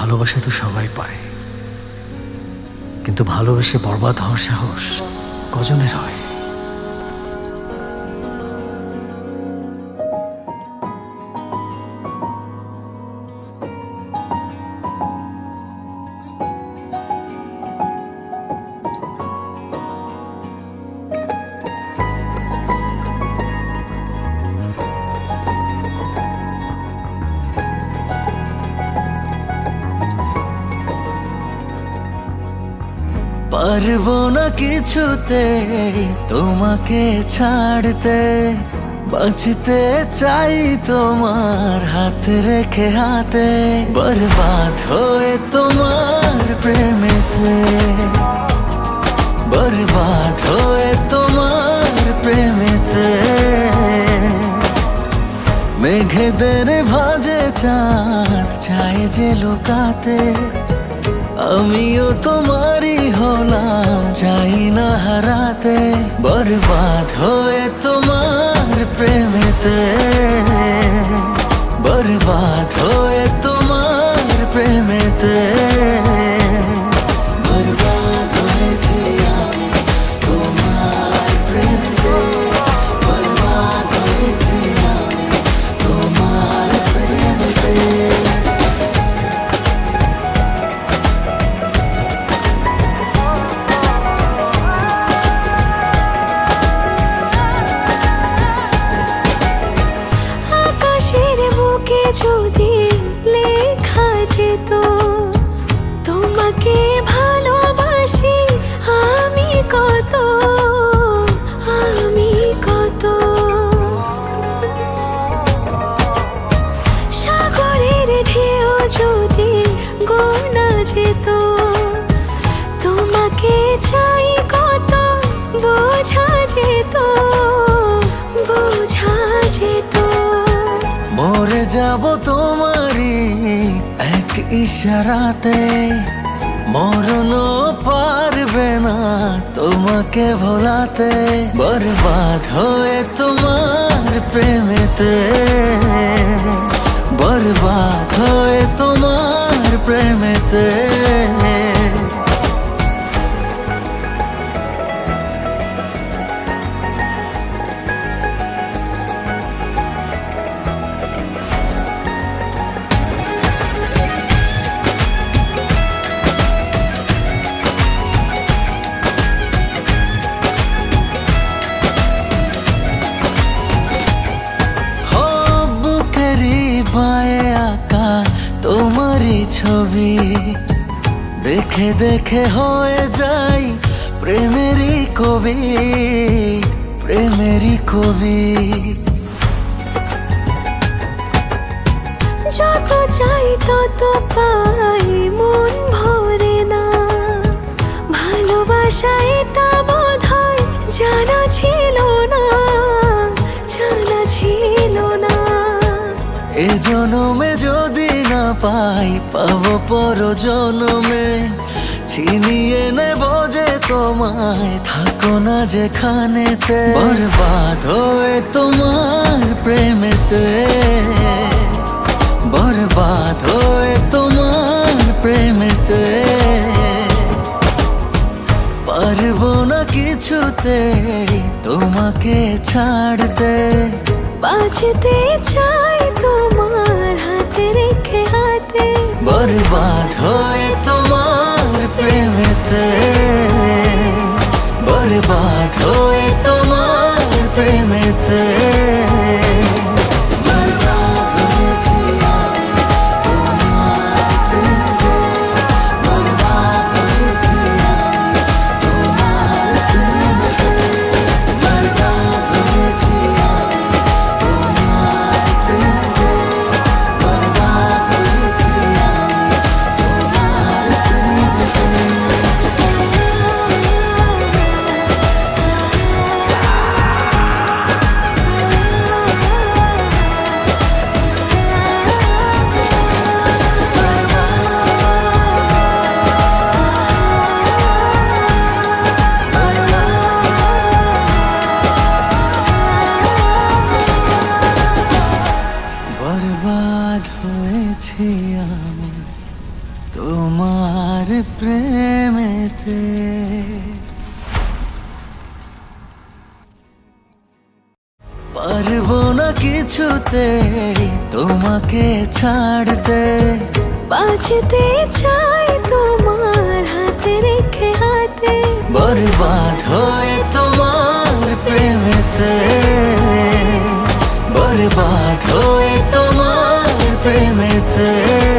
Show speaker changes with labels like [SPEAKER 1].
[SPEAKER 1] ভালোবাসা তো সবাই পায়। কিন্তু ভালোবেসে বরবাদ হওয়ার সাহস কজনের হয়? পারব না কিছুতে তোমাকে ছাড়তে। বাঁচতে চাই তোমার হাত রেখে হাতে, বরবাদ হয়ে তোমার প্রেমেতে। বরবাদ হয়ে তোমার প্রেমেতে। মেঘেদের ভাজে চাঁদ চায় যে লুকাতে। আমিও তোমারই হলাম চাই না হারাতে বরবাদ হয়ে তোমার প্রেমেতে। বরবাদ হয়ে তোমার প্রেমেতে।
[SPEAKER 2] বুকে যদি লেখা যেত, তোমাকে ভালোবাসি আমি কত আমি কত। সাগরের ঢেউ যদি গোনা যেত, তোমাকে চাই কত বোঝা যেত বোঝা যেত।
[SPEAKER 1] মরে যাব তোমারই এক ইশারাতে। মরণ পারবে না তোমাকে ভোলাতে। বরবাদ হয়ে বায়ে আঁকা তোমারই ছবি। দেখে দেখে হয়ে যাই প্রেমেরই কবি প্রেমেরই কবি।
[SPEAKER 2] যত চাই তত পাই, মন ভরে না। ভালোবাসা
[SPEAKER 1] এ জনমে যদি না পাই, পাবো পর জনমে ছিনিয়ে নেব যে তোমায়, থাকো না যেখানেতে। বরবাদ হয়ে তোমার প্রেমেতে। বরবাদ হয়ে তোমার প্রেমেতে। পারব না কিছুতে, তোমাকে ছাড়তে।
[SPEAKER 2] বাঁচতে চাই
[SPEAKER 1] প্রেমেতে প্রেমেতে। পারব না কিছুতে তোমাকে ছাড়তে।
[SPEAKER 2] বাঁচতে চাই তোমার হাতে রেখে হাতে।
[SPEAKER 1] বরবাদ হয়ে তোমার প্রেমেতে। বরবাদ হয়ে তোমার প্রেমেতে।